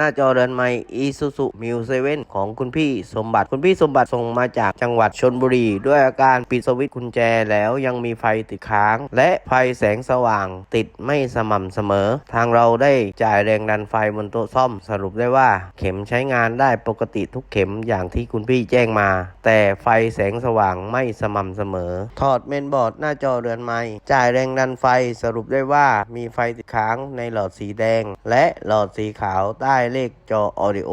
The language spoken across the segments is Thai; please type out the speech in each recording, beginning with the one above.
หน้าจอเรือนไม้ Isuzu m u 7ของคุณพี่สมบัติคุณพี่สมบัติส่งมาจากจังหวัดชนบุรี ด้วยอาการปิดสวิตช์กุญแจแล้วยังมีไฟติดค้าง และไฟแสงสว่างติดไม่สม่ำเสมอ ทางเราได้จ่ายแรงดันไฟบนโต๊ะซ่อมสรุปได้ว่า เข็มใช้งานได้ปกติทุกเข็มอย่างที่คุณพี่แจ้งมา แต่ไฟแสงสว่างไม่สม่ำเสมอ ถอดเมนบอร์ดหน้าจอเรือนไม้จ่ายแรงดันไฟสรุปได้ว่ามีไฟติดค้างในหลอดสีแดง และหลอดสีขาวใต้เลขจอออดิโอ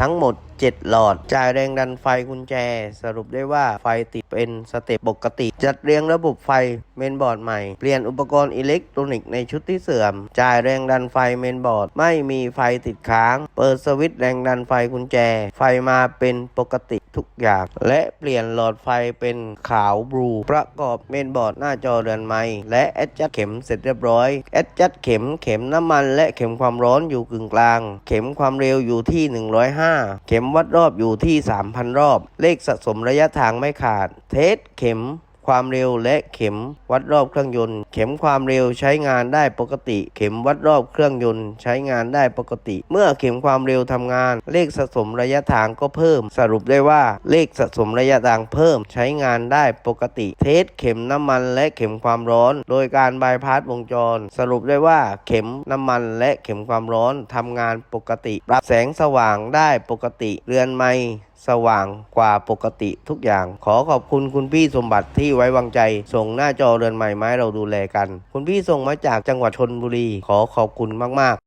ทั้งหมด7 หลอด จ่ายแรงดันไฟกุญแจ สรุปได้ว่าไฟติดเป็นสเต็ปปกติ จัดเรียงระบบไฟเมนบอร์ดใหม่ เปลี่ยนอุปกรณ์อิเล็กทรอนิกส์ในชุดที่เสื่อม จ่ายแรงดันไฟเมนบอร์ด ไม่มีไฟติดค้าง เปิดสวิตช์แรงดันไฟกุญแจ ไฟมาเป็นปกติทุกอย่าง และเปลี่ยนหลอดไฟเป็นขาวบลู ประกอบเมนบอร์ดหน้าจอเรือนไม้และแอดจัดเข็มเสร็จเรียบร้อยแอดจัดเข็มเข็มน้ำมัน และเข็มความร้อนอยู่กึ่งกลาง เข็มความเร็วอยู่ที่ 105 เข็มวัดรอบอยู่ที่ 3,000 รอบ เลขสะสมระยะทางไม่ขาด เทสเข็ม ความเร็วและเข็มวัดรอบเครื่องยนต์ เข็มความเร็วใช้งานได้ปกติ เข็มวัดรอบเครื่องยนต์ใช้งานได้ปกติ เมื่อเข็มความเร็วทำงาน เลขสะสมระยะทางก็เพิ่ม สรุปได้ว่าเลขสะสมระยะทางเพิ่มใช้งานได้ปกติ เทสเข็มน้ำมันและเข็มความร้อน โดยการบายพาสวงจร สรุปได้ว่าเข็มน้ำมันและเข็มความร้อนทำงานปกติ ปรับแสงสว่างได้ปกติ เรือนไม้สว่างกว่าปกติทุกอย่าง ขอขอบคุณคุณพี่สมบัติที่ไว้วางใจ ส่งหน้าจอเรือนใหม่ไม้เราดูแลกัน คุณพี่ส่งมาจากจังหวัดชนบุรี ขอขอบคุณมากๆ